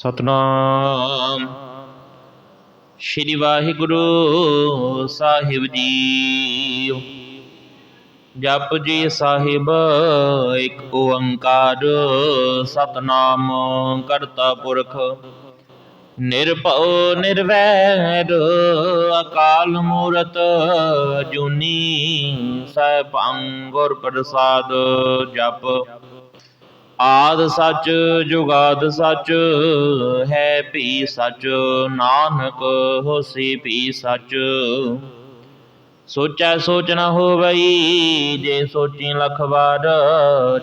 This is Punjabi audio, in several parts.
ਸਤਨਾਮ। ਸ਼੍ਰੀ ਵਾਹਿਗੁਰੂ ਸਾਹਿਬ ਜੀ। ਜਪ ਜੀ ਸਾਹਿਬ, ਇੱਕ ਓੰਕਾਰ, ਸਤਨਾਮ ਕਰਤਾ ਪੁਰਖ। ਨਿਰਭਉ, ਨਿਰਵੈਰ, ਅਕਾਲ ਮੂਰਤ, ਜੁਨੀ ਸੈਭੰ ਗੁਰ ਪ੍ਰਸਾਦ ਜਪ। ਆਦ ਸੱਚ, ਜੁਗਾਦ ਸੱਚ, ਹੈ ਭੀ ਸੱਚ, ਨਾਨਕ ਹੋਸੀ ਭੀ ਸੱਚ। ਸੋਚੈ ਸੋਚ ਨ ਹੋਵਈ, ਜੇ ਸੋਚੀ ਲਖ ਵਾਰ,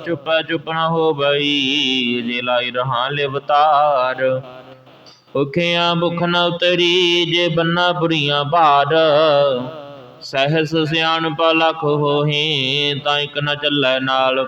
ਚੁਪੈ ਚੁਪ ਨ ਹੋਵਈ, ਜੇ ਲਾਈ ਰਹਾ ਲਿਵਤਾਰ ਭੁਖਿਆ ਭੁਖ ਨ ਉਤਰੀ, ਜੇ ਬੰਨਾ ਬੁਰੀਆਂ ਭਾਰ। ਸਹਿਸ ਸਿਆਣਪ ਲਖ ਹੋਹੀ, ਤਾਂ ਇਕ ਨਾ ਚੱਲੈ ਨਾਲ।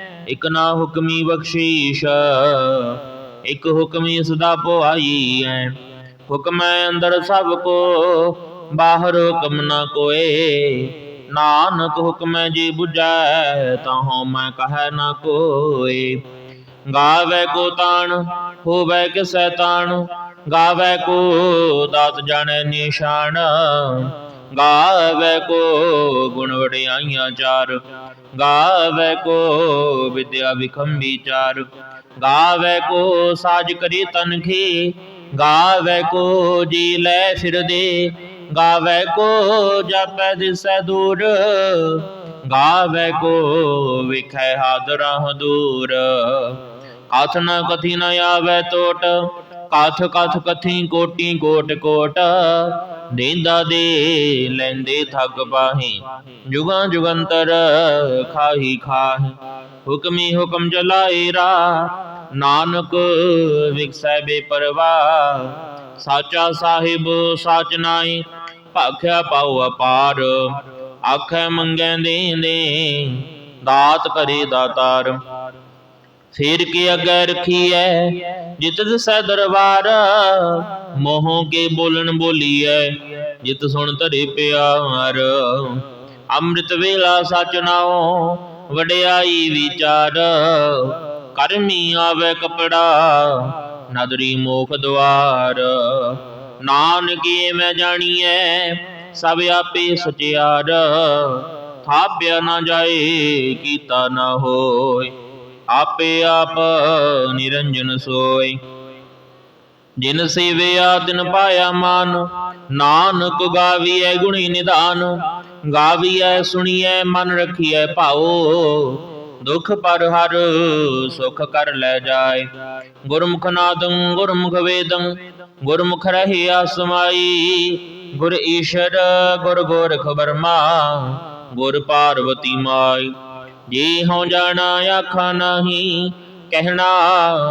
ਇਕ ਨਾ ਹੁਕਮੀ ਬਖਸ਼ੀਸ਼, ਇਕ ਹੁਕਮੀ ਸਦਾ ਪੁਆਈ ਐ। ਹੁਕਮੈ ਅੰਦਰ ਸਭ ਕੋ, ਬਾਹਰ ਹੁਕਮ ਨਾ ਕੋਏ। ਨਾਨਕ ਹੁਕਮੈ ਜੀ 부ਜੈ ਤਾਹੋ ਮੈਂ ਕਹੈ ਨਾ ਕੋਏ। ਗਾਵੇ ਕੋ ਤਾਣ, ਹੋਵੇ ਕਿਸੈ ਤਾਣ। ਗਾਵੇ ਕੋ ਦਾਤ ਜਾਣੈ ਨਿਸ਼ਾਨ। ਗਾਵੇ ਕੋ ਗੁਣ ਵਡਿਆਈਆਂ ਚਾਰ। ਗਾਵੇ ਕੋ ਵਿਦਿਆ ਵਿਖਮ ਵਿਚਾਰ ਗਾਵੇ ਕੋ ਸਾਜ ਕਰੀ ਤਨਖੀ। ਗਾਵੇ ਕੋ ਜੀ ਲੈ ਫਿਰਦੇ। ਗਾਵੇ ਕੋ ਜਪੈ ਦਿਸੈ ਦੂਰ। ਗਾਵੇ ਕੋ ਵਿਖੈ ਹਾਦਰਾ ਦੂਰ। ਕਥ ਨ ਕਥੀ ਨ ਆਵੇ ਟੋਟ ਕਥ ਕਥ ਕਥੀ ਕੋਟੀ ਕੋਟ ਕੋਟ। ਦੇਂਦਾ ਦੇ, ਲੈਂਦੇ ਥੱਕ ਪਾਹੀ। ਜੁਗਾਂ ਜੁਗੰਤਰ ਖਾਹੀ ਖਾਹੀ। ਹੁਕਮੀ ਹੁਕਮ ਚਲਾਏ ਰਾ, ਨਾਨਕ ਵਿਖਸੈ ਬੇਪਰਵਾ। ਸਾਚਾ ਸਾਹਿਬ ਸਾਚ ਨਾਈ ਭਾਖਿਆ ਪਾਉ ਅਪਾਰ। ਆਖੈ ਮੰਗੈ ਦੇਂਦੇ, ਦਾਤ ਕਰੇ ਦਾਤਾਰ। ਫੇਰ ਕੇ ਅਗੈ ਰਖੀਐ ਜਿਤ ਦਿਸੈ ਦਰਬਾਰ, ਮੋਹ ਕੇ ਬੋਲਣ ਬੋਲੀਐ, ਜਿਤ ਸੁਣ ਧਰੇ ਪਿਆਰ। ਅੰਮ੍ਰਿਤ ਵੇਲਾ ਸਚ ਨਾਉ, ਵਡਿਆਈ ਵਿਚਾਰ। ਕਰਮੀ ਆਵੇ ਕਪੜਾ, ਨਦਰੀ ਮੋਖ ਦਵਾਰ। ਨਾਨਕੇ ਮੈਂ ਜਾਣੀਐ, ਸਭ ਆਪੇ ਸਚਿਆਰ। ਥਾਪਿਆ ਨਾ ਜਾਏ, ਕੀਤਾ ਨਾ ਹੋਏ। ਆਪੇ ਆਪ ਨਿਰੰਜਨ ਸੋਏ। ਜਿਨ ਸੇਵਿਆ, ਤਿਨ ਪਾਇਆ ਮਾਨ। ਨਾਨਕ ਗਾਵੀਐ ਗੁਣੀ ਨਿਧਾਨ ਗਾਵੀਐ, ਸੁਣੀਐ, ਮਨ ਰਖੀਐ ਭਾਉ। ਦੁਖ ਪਰ ਹਰ ਸੁਖ ਕਰ ਲੈ ਜਾਏ। ਗੁਰਮੁਖ ਨਾਦੰ, ਗੁਰਮੁਖ ਵੇਦੰ। ਗੁਰਮੁਖ ਰਹਿਆ ਸਮਾਈ ਗੁਰ ਈਸ਼ਰ, ਗੁਰ ਗੋਰਖ ਬਰਮਾ ਗੁਰ ਪਾਰਵਤੀ ਮਾਈ। ਜੇ ਹਉ ਜਾਣਾ ਆਖਾ ਨਹੀਂ, ਕਹਿਣਾ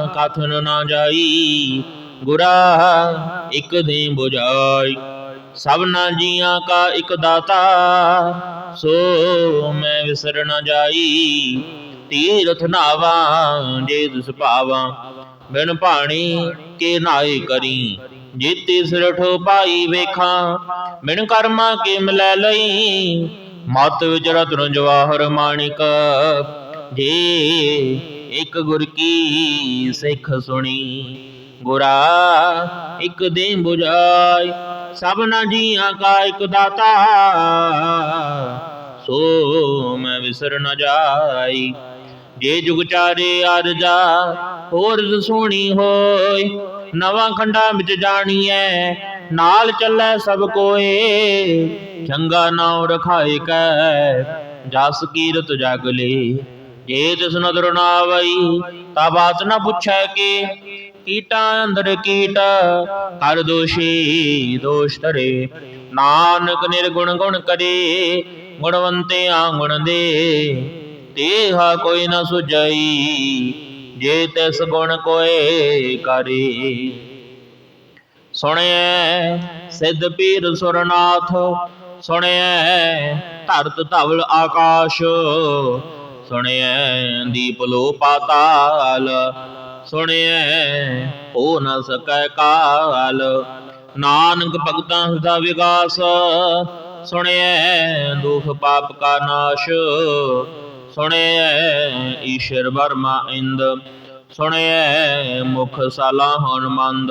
ਕਥਨ ਨਾ ਜਾਈ। ਗੁਰਾ, ਇਕ ਦੇ 부ਝਾਈ ਸਭਨਾ ਜੀਆਂ ਕਾ ਇਕ ਦਾਤਾ, ਸੋ ਮੈਂ ਵਿਸਰ ਨਾ ਜਾਈ। ਤੀਰਥ ਨਾਵਾ, ਜੇ ਦਿਸ ਭਾਵਾ, ਬਿਨ ਭਾਣੀ ਕੇ ਨਾਏ ਕਰੀ। ਜੀਤੀ ਸਿਰਠੋ ਪਾਈ ਵੇਖਾਂ, ਬਿਨ ਕਰਮਾ ਕੇ ਮਿਲੈ ਲਈ ਮਤ ਵਿਚ ਰਤਨ ਮਾਣਿਕ। ਜੇ ਇਕ ਗੁਰ ਕੀ ਸਿੱਖ ਸੁਣੀ, ਗੁਰਾ ਇਕ ਦੇ 부ਝਾਈ ਸਭਨਾ ਜੀਆਂ ਕਾ ਇਕ ਦਾਤਾ। ਸੋ ਮੈਂ ਵਿਸਰ ਨਾ ਜਾਈ, ਜੇ ਜੁਗ ਚਾਰੇ ਅਰਜਾ ਹੋਰ ਸੋਹਣੀ ਹੋਈ, ਨਵਾਂ ਖੰਡਾ ਵਿੱਚ ਜਾਣੀਐ ਨਾਲ ਚੱਲੈ ਸਭ ਕੋਏ। ਚੰਗਾ ਨਾਉ ਰਖਾਏ ਕੈ, ਜਸ ਕੀਰਤ ਜਗ ਲੇ। ਜੇ ਤਿਸ ਨਦਰ ਨਾ ਆਵਈ ਤਾ ਬਾਤ ਨ ਪੁੱਛੈ ਕੇ। ਕੀਟਾਂ ਅੰਦਰ ਕੀਟ, ਹਰ ਦੋਸ਼ੀ ਦੋਸ਼ ਧਰੇ। ਨਾਨਕ ਨਿਰਗੁਣ ਗੁਣ ਕਰੇ ਗੁਣਵੰਤੇ ਆ ਗੁਣ ਦੇ। ਤੇਹਾ ਕੋਈ ਨਾ ਸੁਝਈ, ਜੇ ਤਿਸ ਗੁਣ ਕੋਏ ਕਰੇ। ਸੁਣਿਐ ਸਿੱਧ ਪੀਰ ਸੁਰਨਾਥ, ਸੁਣਿਐ ਧਰਤ ਧਵਲ ਆਕਾਸ਼, ਸੁਣਿਐ ਦੀਪ ਲੋ ਪਾਤਾਲ ਸੁਣਿਐ ਹੋ ਨ ਸਕੈ ਕਾਲ। ਨਾਨਕ ਭਗਤਾਂ ਦਾ ਵਿਗਾਸ, ਸੁਣਿਐ ਦੁਖ ਪਾਪ ਕਾ ਨਾਸ਼, ਸੁਣਿਐ ਈਸ਼ਰ ਵਰਮਾ ਇੰਦ, ਸੁਣਿਐ ਮੁਖ ਸਾਲਾ ਮੰਦ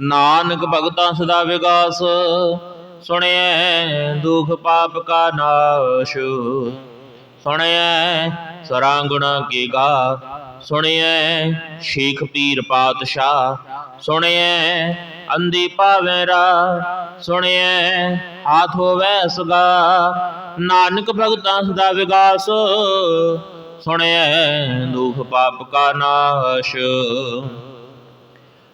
ਨਾਨਕ ਭਗਤਾਂ ਸਦਾ ਵਿਗਾਸ, ਸੁਣਿਐ ਦੁਖ ਪਾਪ ਕਾ ਨਾਸ਼। ਸੁਣਿਐ ਸਰਾਂਗੁਣਾ ਕੀ ਗਾ, ਸੁਣਿਐ ਸ਼ੇਖ ਪੀਰ ਪਾਤਸ਼ਾਹ। ਸੁਣਿਐ ਅੰਦੀ ਪਾਵੇਂ ਰਾ ਸੁਣਿਐ ਹਾਥ ਹੋਵੈ ਸਗਾ। ਨਾਨਕ ਭਗਤਾਂ ਸਦਾ ਵਿਗਾਸ, ਸੁਣਿਐ ਦੁਖ ਪਾਪ ਕਾ ਨਾਸ਼।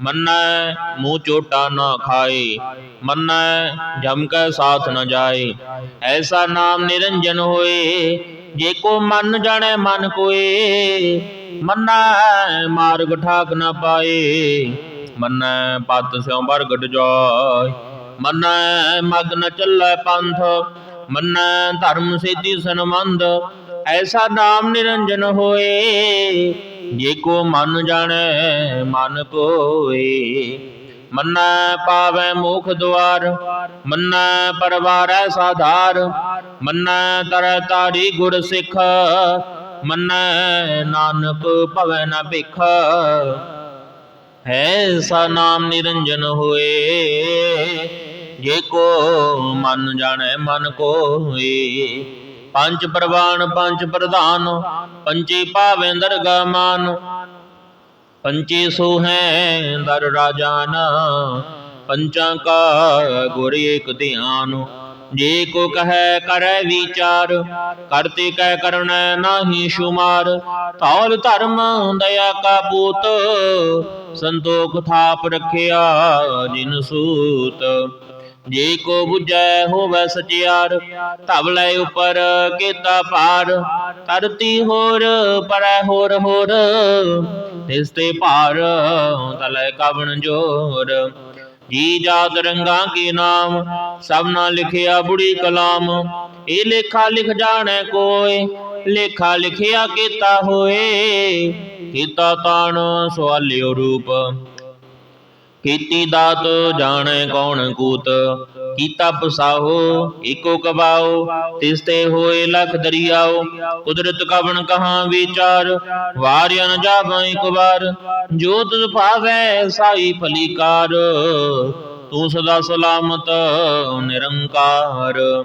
ਮੰਨੈ ਮੂੰਹ ਚੋਟਾ ਨਾ ਖਾਏ, ਮੰਨਾ ਜਮ ਕੈ ਸਾਥ ਨ ਜਾਏ। ਐਸਾ ਨਾਮ ਨਿਰੰਜਨ ਹੋਏ, ਜੇ ਕੋ ਮਨ ਜਾਣੈ ਮਨ ਕੋਏ। ਮੰਨਾ ਮਾਰਗ ਠਾਕ ਨ ਪਾਏ, ਮੰਨਾ ਪਤ ਸਿਉ ਬਰਗਟ ਜਾਏ ਮੰਨਾ ਮਗ ਨ ਚੱਲੈ ਪੰਥ, ਮੰਨੈ ਧਰਮ ਸੇਤੀ ਸਨਮੰਦ। ਐਸਾ ਨਾਮ ਨਿਰੰਜਨ ਹੋਏ ਜੇ ਕੋ ਮਨ ਜਾਣੈ, ਮਨ ਕੋਏ ਮੰਨਾ ਪਾਵੈ ਮੁਖ ਦੁਆਰ, ਮੰਨੈ ਪਰਵਾਰੈ ਸਾਧਾਰ। ਮੰਨੈ ਤਰੈ ਤਾਰੀ ਗੁਰ ਸਿੱਖ, ਮੰਨੈ ਨਾਨਕ ਭਵੈ ਨ ਭਿਖ। ਐਸਾ ਨਾਮ ਨਿਰੰਜਨ ਹੋਏ। ਜੇ ਕੋ ਮਨ ਜਾਣੈ, ਮਨ ਕੋਏ ਪੰਜ ਪ੍ਰਵਾਨ, ਪੰਜ ਪ੍ਰਧਾਨ ਪੰਚੇ ਭਾਵੇਂ ਦਰਗਾ ਪੰਚੇ ਸੋ ਹੈ ਦਰ ਰਾਜਾਨ ਪੰਚਾਂ ਕਾ ਗੁਰ ਏਕ ਧਿਆਨ। ਜੇ ਕੋ ਕਹੈ ਕਰੈ ਵਿਚਾਰ, ਕਰਤੇ ਕਹਿ ਕਰਣੈ ਨਾਹੀ ਸ਼ੁਮਾਰ। ਧੌਲ ਧਰਮ ਦਇਆ ਕਾ ਪੂਤ, ਸੰਤੋਖ ਥਾਪ ਰਖਿਆ ਜਿਨ ਸੂਤ। ਜੇ ਕੋ 부ਜੈ ਹੋਵੈ ਸਚਿਆਰ, ਧਵ ਲੈ ਉਪਰ ਕੀਤਾ ਪਾਰ ਧਰਤੀ ਹੋਰ, ਪਰੈ ਹੋਰ ਹੋਰ। ਤਿਸ ਤੇ ਭਾਰ ਤਲੈ ਕਵਣ ਜੋਰ। ਜੀ ਜਾਤ ਰੰਗਾਂ ਕੇ ਨਾਮ ਸਭਨਾ ਲਿਖਿਆ ਬੁੜੀ ਕਲਾਮ। ਇਹ ਲੇਖਾ ਲਿਖ ਜਾਣੈ ਕੋਏ, ਲੇਖਾ ਲਿਖਿਆ ਕੀਤਾ ਹੋਏ। ਕੀਤਾ ਤਾਣ ਸਵਾਲਿਓ ਰੂਪ। ਕੀਤੀ ਦਾਤ ਜਾਣੈ ਕੌਣ ਕੂਤ? ਕੀਤਾ ਪਸਾਹੋ, ਏਕੋ ਕਬਾਓ, ਤਿਸ ਤੇ ਹੋਏ ਲਖ ਦਰਿਆਓ। ਕੁਦਰਤ ਕਵਣ ਕਹਾ ਵਿਚਾਰ? ਵਾਰਿਆ ਨ ਜਾਵਾਂ ਇੱਕ ਵਾਰ। ਜੋ ਤੁਧ ਭਾਵੈ, ਸਾਈ ਭਲੀਕਾਰ ਤੂੰ ਸਦਾ ਸਲਾਮਤ, ਨਿਰੰਕਾਰ।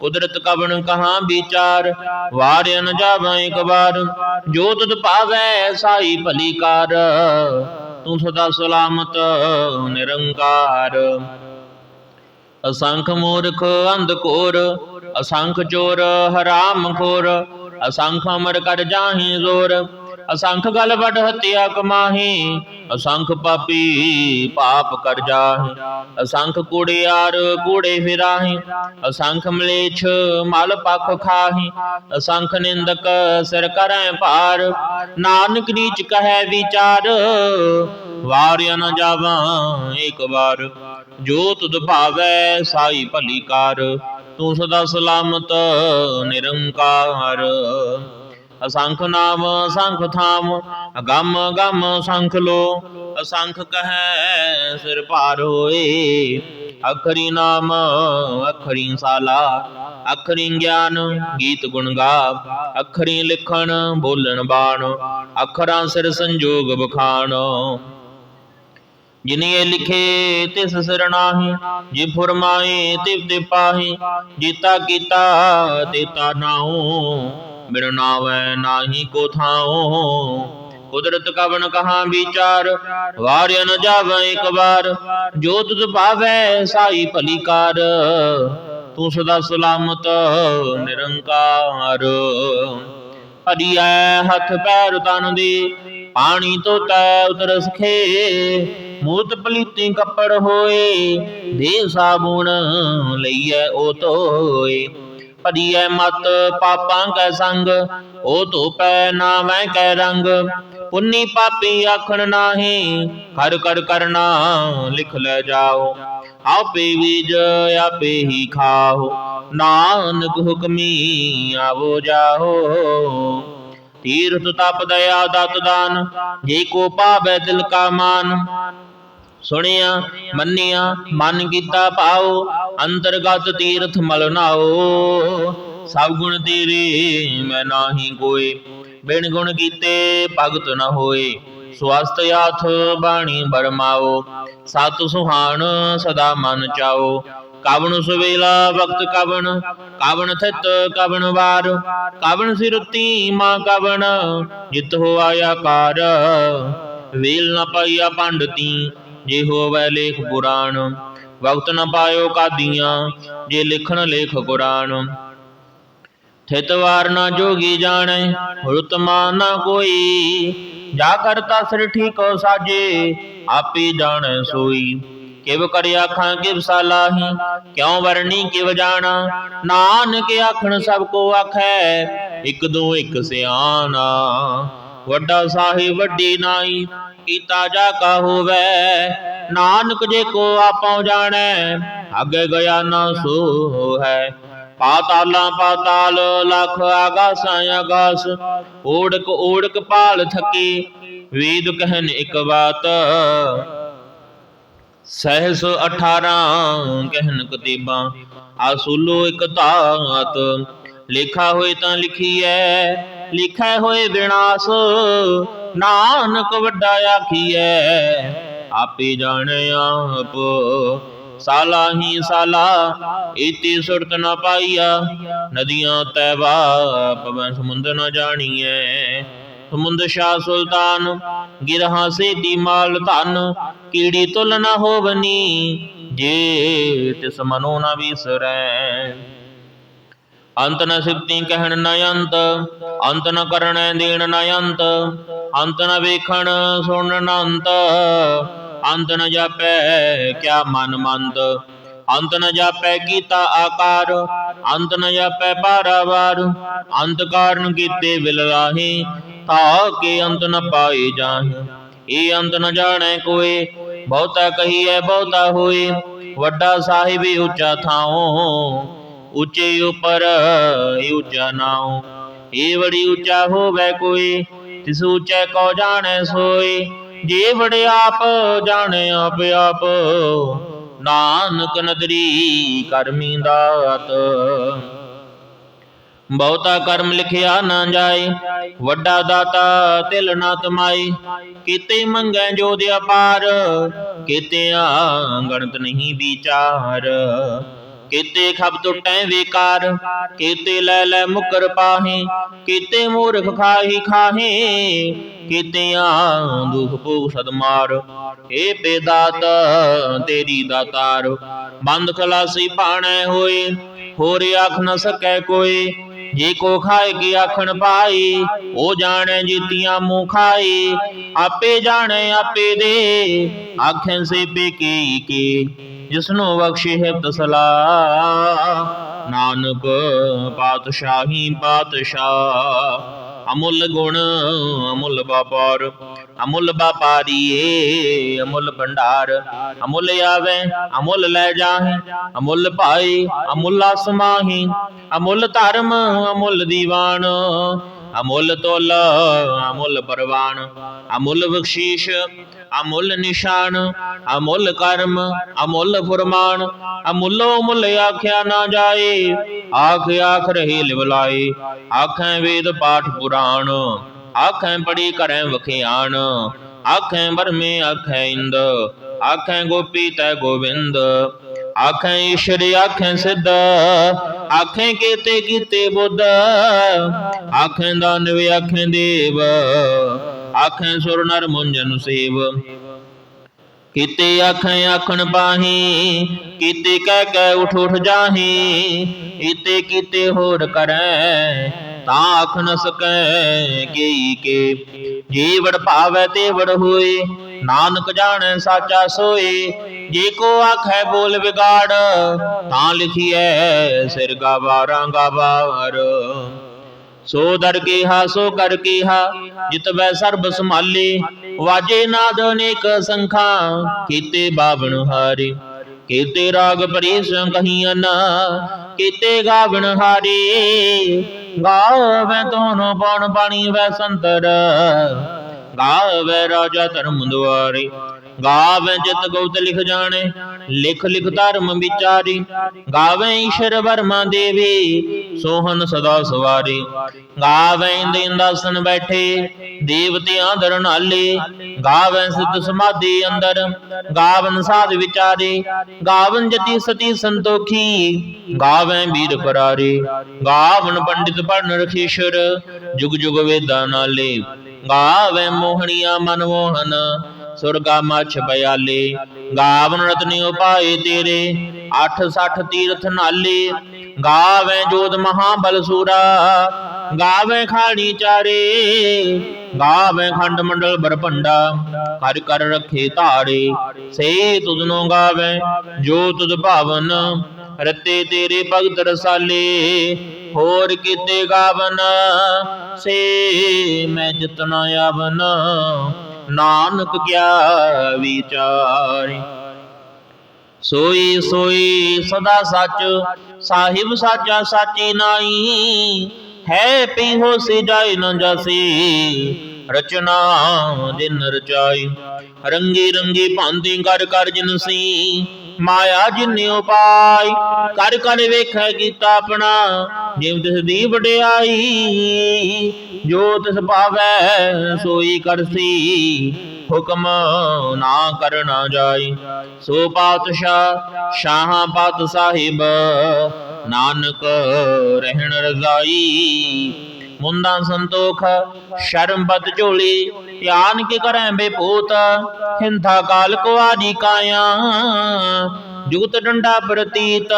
ਕੁਦਰਤ ਕਵਣ ਕਹਾ ਵਿਚਾਰ, ਵਾਰਿਆ ਨ ਜਾਵਾਂ ਇੱਕ ਵਾਰ, ਜੋ ਤੁਧ ਭਾਵੈ ਸਾਈ ਭਲੀ ਕਾਰ, ਤੂੰ ਸਦਾ ਸਲਾਮਤ ਨਿਰੰਕਾਰ। ਅਸੰਖ ਮੂਰਖ ਅੰਧ ਕੋਰ ਅਸੰਖ ਚੋਰ ਹਰਾਮ ਖੋਰ, ਅਸੰਖ ਅਮਰ ਕਰ ਜਾਹੀ ਜ਼ੋਰ ਅਸੰਖ ਗਲ ਵੱਡ ਹਤਿਆ ਕਮਾਹੀ, ਅਸੰਖ ਪਾਪੀ ਪਾਪ ਕਰ ਜਾਹੀ, ਅਸੰਖ ਕੂੜਿਆਰ ਕੂੜੇ ਫਿਰਾਹੀ, ਅਸੰਖ ਮਲੇਛ ਮਲ ਪਖ ਖਾਹੀ, ਅਸੰਖ ਨਿੰਦਕ ਸਿਰ ਕਰੈ ਭਾਰ, ਨਾਨਕ ਨੀਚ ਕਹੈ ਵਿਚਾਰ, ਵਾਰਿਆ ਨ ਜਾਵਾਂ ਇੱਕ ਵਾਰ, ਜੋ ਤੁਧ ਭਾਵੈ ਸਾਈ ਭਲੀ ਕਾਰ, ਤੂੰ ਸਦਾ ਸਲਾਮਤ ਨਿਰੰਕਾਰ। ਅਸੰਖ ਨਾਮ, ਅਸੰਖ ਥਾਮ, ਅਗੰਮ ਗੰਮ ਸੰਖ ਲੋ। ਅਸੰਖ ਕਹੈ ਸਿਰ ਭਾਰ ਹੋਏ, ਅਖਰੀ ਨਾਮ, ਅਖਰੀ ਸਾਲਾ। ਅਖਰੀ ਗਿਆਨ, ਗੀਤ ਗੁਣ ਗਾ। ਅਖਰੀ ਲਿਖਣ, ਬੋਲਣ ਬਾਣ। ਅਖਰਾਂ ਸਿਰ ਸੰਜੋਗ ਬਖਾਣ। ਜਿਨੇ ਇਹ ਲਿਖੇ, ਤਿਸ ਸਿਰ ਨਾਹੀ। ਜੇ ਫੁਰਮਾਏ ਤਿਵ ਤੇ ਪਾਹੀ। ਜੀਤਾ ਕੀਤਾ ਤੇਤਾ ਨਾਉ। ਬਿਨ ਨਾਵੈ ਨਾਹੀ ਕੋ ਥਾਉ। ਕੁਦਰਤ ਕਵਨ ਕਹਾ ਵਿਚਾਰ, ਵਾਰਿਆ ਨ ਜਾਵੈ ਇੱਕ ਵਾਰ। ਜੋ ਤੁਧ ਭਾਵੈ ਸਾਈ ਭਲੀ ਕਾਰ, ਤੂੰ ਸਦਾ ਸਲਾਮਤ, ਨਿਰੰਕਾਰ। ਅੜੀਐ ਹੱਥ ਪੈਰ ਤਨ ਦੇ, ਪਾਣੀ ਤੋਂ ਤੈ ਉਤਰ ਸਖੇ। ਮੂਤ ਪਲੀਤੀ ਕੱਪੜ ਹੋਏ ਦੇ ਸਾਬੂਣ ਲਈਐ ਉਹ ਧੋਏ ਭਰੀਐ ਮਤ ਪਾਪਾਂ ਕੈ ਸੰਗ ਓ ਧੋਪੈ ਨਾ ਮੈਂ ਕੈ ਰੰਗ। ਪੁੰਨੀ ਪਾਪੀ ਆਖਣ ਨਾਹੀ ਕਰ ਕਰ ਕਰਨਾ ਲਿਖ ਲੈ ਜਾਓ। ਆਪੇ ਬੀਜ ਆਪੇ ਹੀ ਖਾਓ, ਨਾਨਕ ਹੁਕਮੀ ਆਵੋ ਜਾਓ। ਤੀਰਥ ਤਪ ਦਇਆ ਦਤ ਦਾਨ, ਜੇ ਕੋ ਪਾਵੈ ਦਿਲ ਕਾ ਮਾਨ। ਸੁਣਿਆ, ਮੰਨਿਆ, ਮਨ ਕੀਤਾ ਭਾਉ, ਅੰਤਰਗਤ ਤੀਰਥ ਮਲ ਨਾਓ ਸਭ ਗੁਣ ਤੇਰੇ, ਮੈਂ ਨਾਹੀ ਕੋਏ। ਬਿਨ ਗੁਣ ਕੀਤੇ ਭਗਤ ਨ ਹੋਏ। ਸਵਸਤ ਆਥ ਬਾਣੀ ਬਰਮਾਓ ਸਤ ਸੁਹਾਣ ਸਦਾ ਮਨ ਚਾਓ ਕਵਣ ਸੁਵੇਲਾ ਵਕਤ ਕਵਣ, ਕਾਵਣ ਥਿਤ ਕਵਣ ਵਾਰ। ਕਵਣ ਸਿਰਤੀ ਮਾ ਕਵਣ, ਜਿਤ ਹੋਆ ਕਾਰ ਵੇਲ ਨ ਪਾਈਆ ਪੰਡਤੀ ਜੇ ਹੋਵੈ ਲੇਖ ਪੁਰਾਣ, ਵਕਤ ਨ ਪਾਇਓ ਕਾਦੀਆਂ, ਜੇ ਲਿਖਣ ਲੇਖ ਕੁਰਾਨ। ਥਿਤ ਨਾ ਜੋਗੀ ਜਾਣੈ ਹੁਰਤਮਾ ਨਾ ਕੋਈ। ਜਾ ਕਰਤਾ ਸਿਰ ਠੀਕੋ ਸਾਜੇ, ਆਪੇ ਜਾਣੈ ਸੋਈ। ਕਿਵ ਕਰ ਆਖਾਂ, ਕਿਵ ਸਾਲਾਹੀ ਕਿਉ ਵਰਣੀ ਕਿਵ ਜਾਣਾ। ਨਾਨਕ ਆਖਣ ਸਭ ਕੋ ਆਖੈ, ਇਕ ਦੋ ਇਕ ਸਿਆਣਾ। ਵੱਡਾ ਸਾਹਿਬ ਵੱਡੀ ਨਾਈ ਕੀਤਾ ਜਾ ਕਾ ਹੋਵੇ। ਨਾਨਕ ਜੇ ਕੋ ਆਪਉ ਜਾਣੈ, ਅੱਗੇ ਗਿਆ ਨਾ ਸੋ ਹੈ। ਪਾਤਾਲਾਂ ਪਾਤਾਲ, ਲਖ ਆਗਾਸਾਂ ਆਗਾਸ, ਓੜਕ ਓੜਕ ਪਾਲ ਥਕੀ, ਵੇਦ ਕਹਿਨ ਇੱਕ ਬਾਤ। ਸਹਿਸ 18 ਕਹਿਨ ਕਤੀਬਾਂ, ਆਸੂਲੋ ਇੱਕ ਧਾਤ। ਲਿਖਾ ਹੋਏ ਤਾਂ ਲਿਖੀਐ, ਲਿਖਾ ਹੋਏ ਵਿਨਾਸ਼ ਨਾਨਕ ਵੱਡਾ ਆਖੀਐ, ਆਪੇ ਜਾਣੈ ਆਪ। ਸਾਲਾ ਹੀ ਸਾਲਾ ਇਤੀ ਸੁਰਤ ਨ ਪਾਈਆ, ਨਦੀਆਂ ਤੈਵਾ ਪਵਨ ਸਮੁੰਦਰ ਨ ਜਾਣੀਐ। ਸਮੁੰਦ ਸ਼ਾਹ ਸੁਲਤਾਨ, ਗਿਰਹਾ ਸੇ ਮਾਲ ਧਨ, ਕੀੜੀ ਤੁਲ ਨ ਹੋਵਨੀ ਜੇ ਤਿਸ ਮਨੋ ਨ ਵਿਸਰੈ। ਅੰਤ ਨ ਸਿਫਤੀ ਕਹਿਣ ਨ ਅੰਤ ਅੰਤ ਨ ਕਰਣੈ ਦੇਣ ਨ ਅੰਤ ਅੰਤ ਨ ਵੇਖਣ ਸੁਣਨ ਨ ਅੰਤ ਅੰਤ ਨ ਜਾਪੈ ਕਿਆ ਮਨ ਮੰਦ, ਅੰਤ ਨ ਜਾਪੈ ਕੀਤਾ ਆਕਾਰ, ਅੰਤ ਨ ਜਾਪੈ ਪਾਰਾਵਾਰ ਅੰਤ ਕਾਰਨ ਕੀਤੇ ਵਿਲ ਰਾਹੀ ਤਾ ਕੇ ਅੰਤ ਨ ਪਾਏ ਜਾਹੇ, ਇਹ ਅੰਤ ਨ ਜਾਣੈ ਕੋਏ, ਬਹੁਤਾ ਕਹੀਐ ਬਹੁਤਾ ਹੋਏ, ਵੱਡਾ ਸਾਹਿਬ ਉੱਚਾ ਥਾਉ ਉੱਚੇ ਉਪਰ ਇਹ ਉੱਚਾ ਨਾਉ। ਇਹ ਬੜੀ ਉੱਚਾ ਹੋਵੇ ਕੋਈ, ਤਿਸ ਉੱਚੇ ਕੋ ਜਾਣੈ ਸੋਈ। ਜੇ ਬੜੇ ਆਪ, ਜਾਣੈ ਆਪ ਆਪ। ਨਾਨਕ ਨਦਰੀ ਕਰਮੀ ਦਾਤ। ਬਹੁਤਾ ਕਰਮ ਲਿਖਿਆ ਨਾ ਜਾਏ ਵੱਡਾ ਦਾਤਾ ਤਿਲ ਨਾ ਤਮਾਈ। ਕੀਤੇ ਮੰਗੈ ਜੋ ਦੇ ਅਪਾਰ ਕੀਤੇ ਗਣਤ ਨਹੀਂ ਵਿਚਾਰ। ਕੀਤੇ ਖਬ ਟੁੱਟੈ ਵਿਕਾਰ, ਕੀਤੇ ਲੈ ਲੈ ਮੁਕਰ ਪਾਹੇ, ਕੀਤੇ ਮੂਰਖ ਖਾਹੀ ਖਾਹੇ, ਕੀਤਿਆਂ ਦੁਖ ਭੋਗ ਸਦਮਾਰ ਏ ਬੇਦਾਤ, ਤੇਰੀ ਦਾਤਾਰ, ਬੰਦ ਖਲਾਸੀ ਪਾਣੈ ਹੋਏ, ਹੋਰ ਆਖ ਨ ਸਕੈ ਕੋਈ ਜੇ ਕੋ ਖਾਏ ਕੀ ਆਖਣ ਪਾਈ ਉਹ ਜਾਣੈ ਜੀਤੀਆਂ ਮੂੰਹ ਖਾਈ ਆਪੇ ਜਾਣੈ ਆਪੇ ਦੇ ਆਖਣ ਸੇ ਪੇਕੀ ਕੀ। ਜਿਸਨੂੰ ਬਖਸ਼ੇ ਹੈ ਨਾਨਕ ਪਾਤਸ਼ਾਹੀ ਪਾਤਸ਼ਾਹ। ਅਮੁੱਲ ਗੁਣ ਅਮੁੱਲ ਵਪਾਰ। ਅਮੁੱਲ ਵਪਾਰੀਏ, ਅਮੁੱਲ ਭੰਡਾਰ। ਅਮੁੱਲ ਆਵੇ, ਅਮੁੱਲ ਲੈ ਜਾਹੇ। ਅਮੁੱਲ ਭਾਈ ਅਮੁੱਲ ਸਮਾਹੀ ਅਮੁੱਲ ਧਰਮ, ਅਮੁੱਲ ਦੀਵਾਨ। ਅਮੁੱਲ ਤੋਲ, ਅਮੁੱਲ ਪਰਵਾਨ। ਅਮੁੱਲ ਬਖਸ਼ੀਸ਼ ਅਮੁੱਲ ਨਿਸ਼ਾਨ, ਅਮੁੱਲ ਕਰਮ, ਅਮੁੱਲ ਫੁਰਮਾਨ, ਅਮੁੱਲੋ ਮੁੱਲ ਆਖਿਆ ਨਾ ਜਾਏ, ਆਖ ਆਖ ਰਹੀ ਲਿਵਲਾਏ। ਆਖੈ ਵੇਦ ਪਾਠ ਪੁਰਾਣ, ਆਖੈ ਪੜੀ ਕਰੈ ਵਖਿਆਣ, ਆਖੈ ਬਰਮੇ ਆਖੈ ਇੰਦ, ਆਖੈ ਗੋਪੀ ਤੈ ਗੋਬਿੰਦ, ਆਖੈ ਈਸ਼ਰ ਆਖੈ ਸਿੱਧ, ਆਖੈ ਕੀਤੇ ਕੀਤੇ ਬੁੱਧ, ਆਖੈ ਦਾਨਵ ਆਖੈ ਦੇਵ। ਆਖੈ ਸੁਰ ਨਰ ਮੁੰਜਨ ਸੇਵ। ਕੀਤੇ ਆਖੈ ਆਖਣ ਪਾਹੀ ਕੀਤੇ ਕਹਿ ਕਹਿ ਉਠ ਉਠ ਜਾਹੀ, ਕੀਤੇ ਕੀਤੇ ਹੋਰ ਕਰੈ, ਤਾਂ ਆਖ ਨ ਸਕੈ ਕੀ ਕੇ। ਜੀ ਭਾਵੈ ਤੇ ਵੜ ਹੋਏ, ਨਾਨਕ ਜਾਣੈ ਸਾਚਾ ਸੋਏ, ਜੇ ਕੋ ਆਖੈ ਬੋਲ ਵਿਗਾੜ, ਤਾਂ ਲਿਖੀਐ ਸਿਰ ਗਾਵਾਰਾਂ ਗਾਵਾਰ ਸੋ ਦਰ ਕੀਹਾ ਸੋ ਕਰ ਕੀਹਾ ਜਿਤ ਵੈ ਸਰਬ ਸੰਭਾਲੇ। ਵਾਜੇ ਨਾਦ ਅਨੇਕ ਸੰਖਾਂ, ਕੀਤੇ ਬਾਵਣ ਹਾਰੇ। ਕੀਤੇ ਰਾਗ ਪਰੀਸ ਕਹੀਆਂ ਨਾ, ਕੀਤੇ ਗਾਵਣ ਹਾਰੇ। ਗਾਵੇ ਤੋਨੋ ਪਉਣ ਪਾਣੀ ਵੈ ਸੰਤਰ, ਗਾਵੇ ਰਾਜਾ ਧਰਮ ਦੁਆਰੇ। ਗਾਵੇ ਜਿਤ ਗਉਤ ਲਿਖ ਜਾਣੇ, ਲਿਖ ਲਿਖ ਧਰਮ ਵਿਚਾਰੀ, ਗਾਵੇ ਈਸ਼ਰ ਵਰਮਾ ਦੇਵੀ ਸੋਹਨ ਸਦਾ ਸਵਾਰੀ। ਗਾਵੇ ਇੰਦਾਸਨ ਬੈਠੇ ਦੇਵਤਿਆਂ ਦਰ ਨਾਲੇ ਸਿੱਧ ਸਮਾਧੀ ਅੰਦਰ, ਗਾਵਨ ਸਾਧ ਵਿਚਾਰੇ, ਗਾਵਨ ਜਤੀ ਸਤੀ ਸੰਤੋਖੀ, ਗਾਵੇ ਵੀਰ ਕਰਾਰੇ ਗਾਵਨ ਪੰਡਿਤ ਪੜਨ ਰਖੀਸ਼ਰ, ਜੁਗ ਜੁਗ ਵੇਦਾਂ ਨਾਲੇ, ਗਾਵੇ ਮੋਹਣੀਆਂ ਮਨ ਸੁਰਗਾ ਮਛ ਬਿਆਲੇ ਗਾਵਨ ਰਤਨੀ ਉਪਾਏ ਤੇਰੇ 860 ਤੀਰਥ ਨਾਲੇ, ਗਾਵੇ ਜੋਤ ਮਹਾਬਲ ਸੂਰਾ, ਗਾਵੇ ਖਾਣੀ ਚਾਰੇ, ਗਾਵੇ ਖੰਡ ਮੰਡਲ ਬਰਪੰਡਾ ਹਰ ਕਰ ਰੱਖੇ ਧਾਰੇ, ਸੇ ਤੁਧਨੋ ਗਾਵੇ, ਜੋ ਤੁਧ ਭਾਵਨ, ਰਤੇ ਤੇਰੇ ਭਗਤ ਰਸਾਲੇ, ਹੋਰ ਕੀਤੇ ਗਾਵਨ, ਸੇ ਮੈਂ ਜਿਤਨਾ ਆਵਨ। ਨਾਨਕ ਕਿਆ ਵਿਚਾਰੇ। ਸੋਈ ਸੋਈ ਸਦਾ ਸੱਚ, ਸਾਹਿਬ ਸਾਚਾ ਸਾਚੀ ਨਾਈ ਹੈ ਪੀਹੋ ਸੇ ਜਾਏ ਨ ਜਾਸੀ, ਰਚਨਾ ਦਿਨ ਰਚਾਈ। ਰੰਗੀ ਰੰਗੀ ਭਾਂਦੀ ਕਰ ਕਰ ਜਿਨਸੀ। ਮਾਇਆ ਜਿਨੇ ਉਪਾਈ ਕਰ ਕਰ ਵੇਖੈ ਕੀਤਾ ਆਪਣਾ ਜਿਵ ਤਿਸ ਵਡਿਆਈ, ਜੋ ਤਿਸ ਭਾਵੈ ਸੋਈ ਕਰਸੀ, ਹੁਕਮ ਨਾ ਕਰਨਾ ਜਾਈ। ਸੋ ਪਾਤਸ਼ਾਹ ਸ਼ਾਹ ਪਾਤ ਸਾਹਿਬ, ਨਾਨਕ ਰਹਿਣ ਰਜ਼ਾਈ। ਮੁੰਦਾ ਸੰਤੋਖ, ਸ਼ਰਮ ਬਦ ਝੋਲੀ, ਧਿਆਨ ਕੀ ਕਰੈ ਬੇਪੂਤ ਹਿੰਥਾ ਕਾਲ ਕੋ ਆਦੀ ਕਾਇਆ ਜੁਗਤ ਡੰਡਾ ਪ੍ਰਤੀਤ,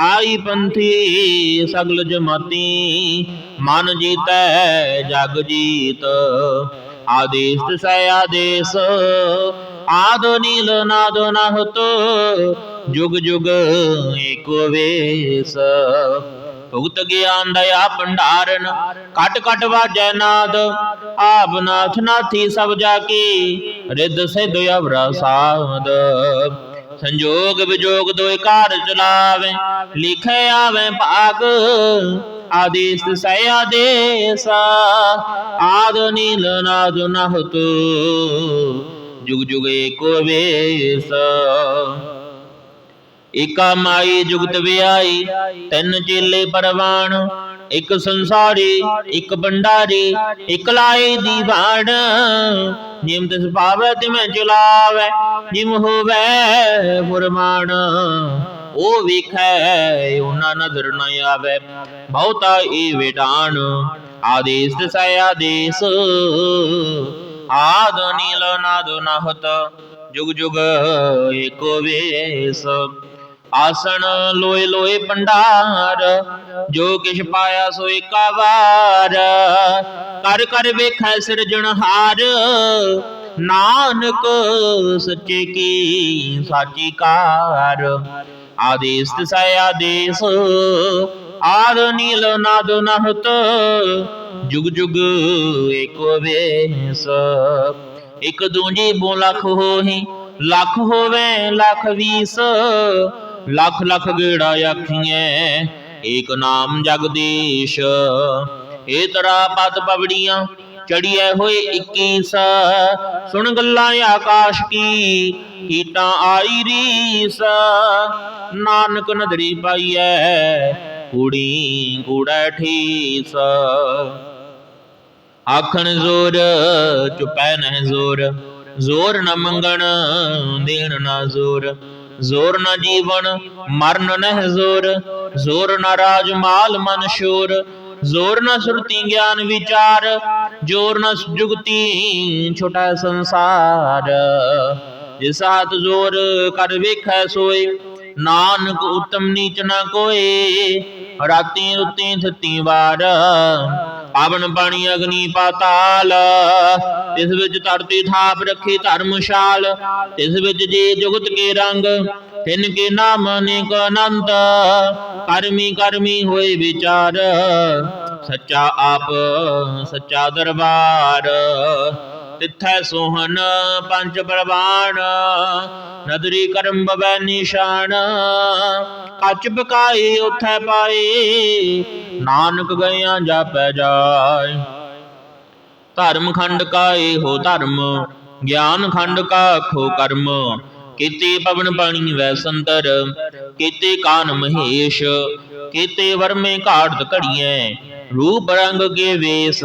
ਆਈ ਪੰਥੀ ਸਗਲ ਜਮਾਤੀ, ਮਨ ਜੀਤੈ ਜਗ ਜੀਤ। ਆਦੇਸ਼ ਤਸੈ ਆਦੇਸ਼, ਆਦ ਨੀਲ ਨਾਦ ਨਹਤ, ਜੁਗ ਜੁਗ ਏਕੋ ਵੇਸ। ਭੁਗਤ ਗਿਆਨ ਦਇਆ ਭੰਡਾਰਨ ਕਟ ਕਟ ਵਾਜੈ ਨਾਦ। ਆਪ ਨਾਥ ਨਾਥੀ ਸਭ ਜਾ ਕੀ, ਰਿੱਧ ਸਿਧ ਅਵਰਾ ਸਾਧ। ਸੰਜੋਗ ਵਿਜੋਗ ਦੋਇ ਕਾਰ ਚਲਾਵੇ, ਲਿਖੇ ਆਵੇ ਭਾਗ। ਆਦੇਸ਼ ਸੈ ਆਦੇਸ, ਆਦ ਨੀਲ ਨਾਦ ਨਹਤ। ਜੁਗ ਜੁਗ ਏਕੋ ਵੇਸ। ਏਕਾ ਮਾਈ ਜੁਗਤ ਵਿਆਈ ਤਿੰਨ ਚੇਲੇ ਪਰਵਾਣ, ਇੱਕ ਸੰਸਾਰੀ, ਇੱਕ ਬੰਡਾਰੀ ਇੱਕ ਲਾਏ ਦੀਵਾਨ। ਜਿਮ ਤਿਸ ਭਾਵੈ, ਤਿਮੈ ਚਲਾਵੈ, ਜਿਮ ਹੋਵੈ ਫੁਰਮਾਨ। ਉਹ ਵੇਖੈ, ਉਹਨਾਂ ਨਜ਼ਰ ਨ ਆਵੈ, ਬਹੁਤਾ ਏ ਵਿਡਾਨ। ਆਦੇਸ਼ ਤਸੈ ਆਦੇਸ਼। ਆਦੋ ਨੀਲ ਨਾਦ ਨਹਤ, ਜੁਗ ਜੁਗ ਏਕੋ ਵੇਸ। ਆਸਣ ਲੋਏ ਲੋਏ ਭੰਡਾਰ ਜੋ ਕਿਛ ਪਾਇਆ ਸੋ ਏਕਾ ਵਾਰ। ਕਰ ਕਰ ਵੇਖੈ ਸਿਰਜਣਹਾਰ ਨਾਨਕ ਸੱਚੇ ਕੀ ਸਾਚੀ ਕਾਰ। ਆਦੇਸ਼ ਤਸੈ ਆਦੇਸ਼, ਆਦ ਨੀਲ ਨਾਦ ਨਹਤ, ਜੁਗ ਜੁਗ ਏਕੋ ਵੇਸ। ਇਕ ਦੂਜੀ ਬੋ ਲੱਖ ਹੋਹੀ, ਲੱਖ ਹੋਵੇ ਲੱਖ ਵੀਸ। ਲੱਖ ਲੱਖ ਗੇੜਾ ਆਖੀਐ, ਏਕ ਨਾਮ ਜਗਦੀਸ਼। ਏ ਤਰਾ ਪਤ ਪਵੜੀਆਂ, ਚੜੀਐ ਹੋਏ 21 ਸੁਣ ਗੱਲਾਂ ਆਕਾਸ਼ ਕੀ ਕੀਟਾਂ ਆਈ ਰੀਸ। ਨਾਨਕ ਨਦਰੀ ਪਾਈਐ, ਕੂੜੀ ਕੂੜਾ ਠੀਸ। ਆਖਣ ਜ਼ੋਰ, ਚੁਪੈ ਨਹਿ ਜ਼ੋਰ ਜ਼ੋਰ ਨ ਮੰਗਣ, ਦੇਣ ਨਾ ਜ਼ੋਰ। ਜ਼ੋਰ ਨਾ ਜੀਵਨ, ਮਰਨ ਨਹਿ ਜ਼ੋਰ ਜ਼ੋਰ ਨਾ ਰਾਜ ਮਾਲ ਮਨ ਸ਼ੋਰ, ਜ਼ੋਰ ਨਾ ਸੁਰਤੀ ਗਿਆਨ ਵਿਚਾਰ, ਜੋਰ ਨਾ ਜੁਗਤੀ ਛੋਟਾ ਸੰਸਾਰ। ਜਿਸ ਹੱਥ ਜ਼ੋਰ ਕਰ ਵੇਖੈ ਸੋਏ ਨਾਨਕ ਉਤਮ ਨੀਚ ਨਾ ਕੋਏ, ਰਾਤੀ ਰੁੱਤੀ ਥਤੀ ਵਾਰ, ਪਾਵਨ ਪਾਣੀ ਅਗਨੀ ਪਾਤਾਲ, ਇਸ ਵਿੱਚ ਧਰਤੀ ਥਾਪ ਰੱਖੀ ਧਰਮਸ਼ਾਲ ਇਸ ਵਿੱਚ ਜੀ ਜੁਗਤ ਕੇ ਰੰਗ, ਤਿਨ ਕੇ ਨਾਮ ਅਨੇਕ ਅਨੰਤ, ਕਰਮੀ ਕਰਮੀ ਹੋਏ ਵਿਚਾਰ, ਸੱਚਾ ਆਪ, ਸੱਚਾ ਦਰਬਾਰ। ਤਿੱਥੈ ਸੋਹਨ ਪੰਜ ਪ੍ਰਵਾਨ ਨਦਰੀ ਕਰਮ ਬਵੈ ਨਿਸ਼ਾਨ। ਕੱਚ ਬਕਾਏ ਉਥੈ ਪਾਏ, ਨਾਨਕ ਗਇਆਂ ਜਾਪੈ ਜਾਏ। ਧਰਮ ਖੰਡ ਕਾ ਇਹੋ ਧਰਮ, ਗਿਆਨ ਖੰਡ ਕਾ ਖੋ ਕਰਮ। ਕੀਤੇ ਪਵਨ ਪਾਣੀ ਵੈ ਸੰਤਰ, ਕੀਤੇ ਕਾਨ ਮਹੇਸ਼, ਕੀਤੇ ਵਰਮੇ ਘਾਟ ਘੜੀਐ। ਰੂਪ ਰੰਗ ਕੇ ਵੇਸ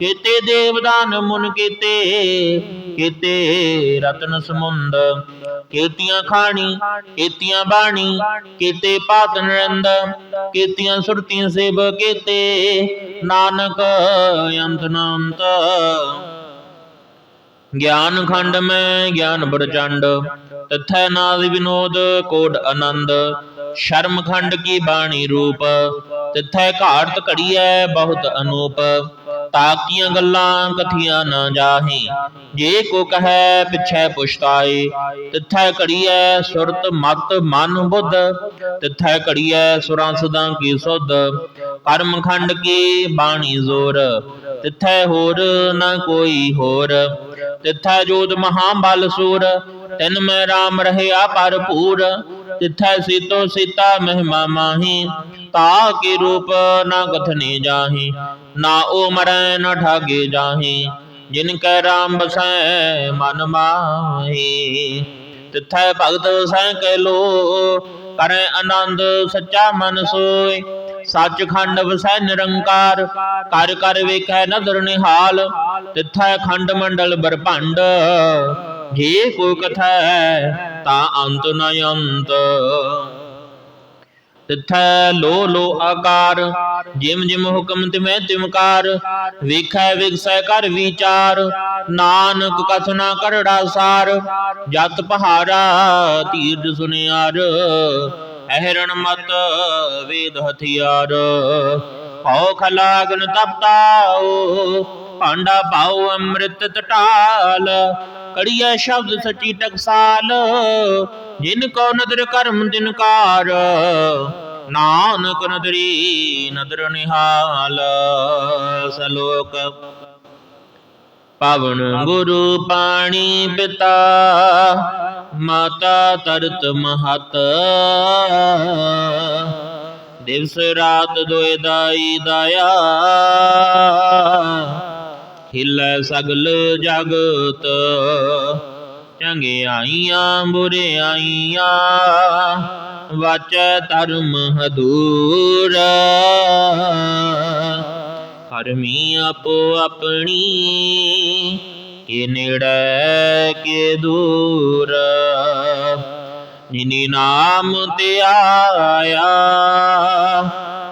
ਕੀਤੇ ਦੇਵਦਾਨ ਮੁਨ ਕੀਤੇ ਕੀਤੇ ਰਤਨ ਸਮੁੰਦ, ਕੀਤੀਆਂ ਖਾਣੀ, ਕੀਤੀਆਂ ਬਾਣੀ, ਕੀਤੇ ਪਾਤ ਨਰੰਦ, ਕੀਤੀਆਂ ਸੁਰਤੀਆਂ ਸੇਬ ਕੀਤੇ, ਨਾਨਕ ਅੰਤ ਨੰਤ ਗਿਆਨ ਖੰਡ ਮੈਂ, ਗਿਆਨ ਪ੍ਰਚੰਡ, ਤਥੈ ਨਾਦ ਵਿਨੋਦ ਕੋਡ ਆਨੰਦ। ਸ਼ਰਮ ਖੰਡ ਕੀ ਬਾਣੀ ਰੂਪ, ਤਿਥੈ ਘਾੜਤ ਘੜੀਐ ਬਹੁਤ ਅਨੂਪ। ਤਾਕੀਆਂ ਗੱਲਾਂ ਕਥੀਆਂ ਨਾ ਜਾਹੀ। ਜੇ ਕੋ ਕਹੈ ਪਿਛੈ ਪੁਛਤਾਏ, ਤਿਥੈ ਘੜੀਐ ਸੁਰਤ ਮਤ ਮਨ ਬੁੱਧ, ਤਿਥੈ ਘੜੀਐ ਸੁਰਾਂ ਸਦਾ ਕੀ ਸੁਧ। ਕਰਮ ਖੰਡ ਕੀ ਬਾਣੀ ਜ਼ੋਰ, ਤਿਥੈ ਹੋਰ ਨਾ ਕੋਈ ਹੋਰ। ਤਿਥੈ ਜੋਤ ਮਹਾ ਬਲ ਸੂਰ, ਤਿਨ ਮੈਂ RAM ਰਹਿਆ ਭਰਪੂਰ ਤਿਥੈ ਸੀਤੋ ਸੀਤਾ ਮਹਿਮਾ ਮਾਹੀ, ਤਾ ਕੇ ਰੂਪ ਨਾ ਕਥਨੇ ਜਾਹੀ। ਨਾ ਉਹ ਮਰੈ, ਨ ਠਾਗੇ ਜਾਹੀ, ਜਿਨ ਕੈ RAM ਬਸੈ, ਮਨ ਮਾਹੀ। ਤਿਥੈ ਭਗਤ ਵਸੈ ਕੈ ਲੋ ਕਰੈ ਆਨੰਦ ਸੱਚਾ ਮਨ ਸੋਏ ਸੱਚਖੰਡ ਵਸੈ ਨਿਰੰਕਾਰ, ਕਰ ਕਰ ਵੇਖੈ ਨਦਰ ਨਿਹਾਲ। ਤਿਥੈ ਖੰਡ ਮੰਡਲ ਬਰਭੰਡ, ਜੇ ਕੋ ਕਥਾ, ਤਾ ਅੰਤ ਨ ਅੰਤ। ਤਿਥੈ ਲੋ ਲੋ ਆਕਾਰ। ਜਿਮ ਜਿਮ ਹੁਕਮ ਤਿਮੈ ਤਿਮਕਾਰ ਵੇਖੈ ਵਿਗਸੈ ਕਰ ਵਿਚਾਰ। ਨਾਨਕ ਕਥਨਾ ਕਰੜਾ ਸਾਰ। ਜਤ ਪਹਾਰਾ ਤੀਰਜ ਸੁਨਿਆਰ। ਅਹਰਣ ਮਤ ਵੇਦ ਹਥਿਆਰ। ਹਉ ਖਲਾਗਨ ਤਪਤਾਓ ਭਾਂਡਾ ਭਾਉ ਅੰਮ੍ਰਿਤ ਟਟਾਲ ਕੜੀਐ ਸ਼ਬਦ ਸੱਚੀ ਟਕਸਾਲ, ਜਿਨ ਕੋ ਨਦਰ ਕਰਮ ਦਿਨਕਾਰ ਨਾਨਕ ਨਦਰੀ ਨਦਰ ਨਿਹਾਲ, ਸਲੋਕ। ਪਵਨ ਗੁਰੂ ਪਾਣੀ ਪਿਤਾ, ਮਾਤਾ ਤਰਤ ਮਹਤ। ਦਿਵਸ ਰਾਤ ਦੋਇ ਦਾਈ ਦਾਇਆ ਹਿਲੈ ਸਗਲ ਜਗਤ, ਚੰਗਿਆਈਆਂ ਬੁਰਿਆਈਆਂ, ਵਾਚੈ ਧਰਮ ਹਦੂਰ। ਕਰਮੀ ਆਪੋ ਆਪਣੀ, ਕੇ ਨੇੜੇ, ਕੇ ਦੂਰ। ਜਿਨੀ ਨਾਮ ਤੇ ਆਇਆ